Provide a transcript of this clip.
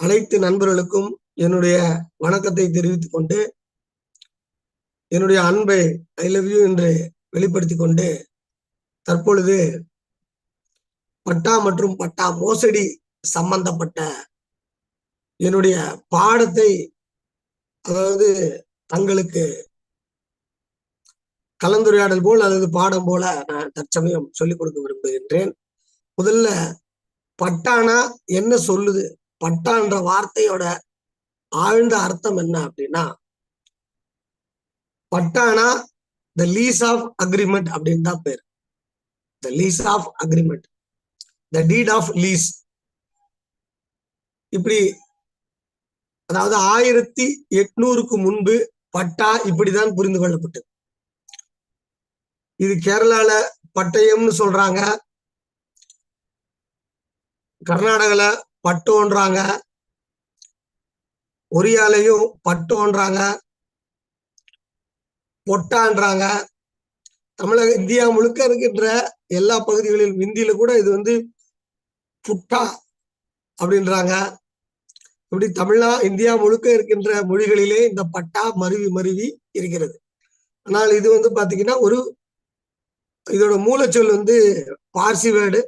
அனைத்து நண்பர்களுக்கும் என்னுடைய வணக்கத்தை தெரிவித்துக் கொண்டு என்னுடைய அன்பை ஐ லவ் யூ என்று வெளிப்படுத்தி கொண்டு தற்பொழுது பட்டா மற்றும் பட்டா மோசடி சம்பந்தப்பட்ட என்னுடைய பாடத்தை அதாவது தங்களுக்கு கலந்துரையாடல் போல் அல்லது பாடம் போல நான் தற்சமயம் சொல்லிக் கொடுக்க விரும்புகின்றேன். முதல்ல பட்டானா என்ன சொல்லுது? பட்டான்ற வார்த்தையோட ஆழ்ந்த அர்த்தம் என்ன அப்படின்னா பட்டானா த லீஸ் ஆஃப் அக்ரிமெண்ட் அப்படின்னு தான் பேர். The lease of agreement the deed of lease இப்படி அதாவது ஆயிரத்தி எட்நூறுக்கு முன்பு பட்டா இப்படிதான் புரிந்து கொள்ளப்பட்டது. இது கேரளால பட்டயம்னு சொல்றாங்க. கர்நாடகால பட்டோன்றாங்க. ஒரியாலையும் பட்டோன்றாங்க. பொட்டான்றாங்க. தமிழக இந்தியா முழுக்க இருக்கின்ற எல்லா பகுதிகளிலும் இந்தியில கூட இது வந்து புட்டா அப்படின்றாங்க. இப்படி தமிழா இந்தியா முழுக்க இருக்கின்ற மொழிகளிலே இந்த பட்டா மருவி மருவி இருக்கிறது. ஆனால் இது வந்து பாத்தீங்கன்னா ஒரு இதோட மூலச்சொல் வந்து பார்சி வேர்டு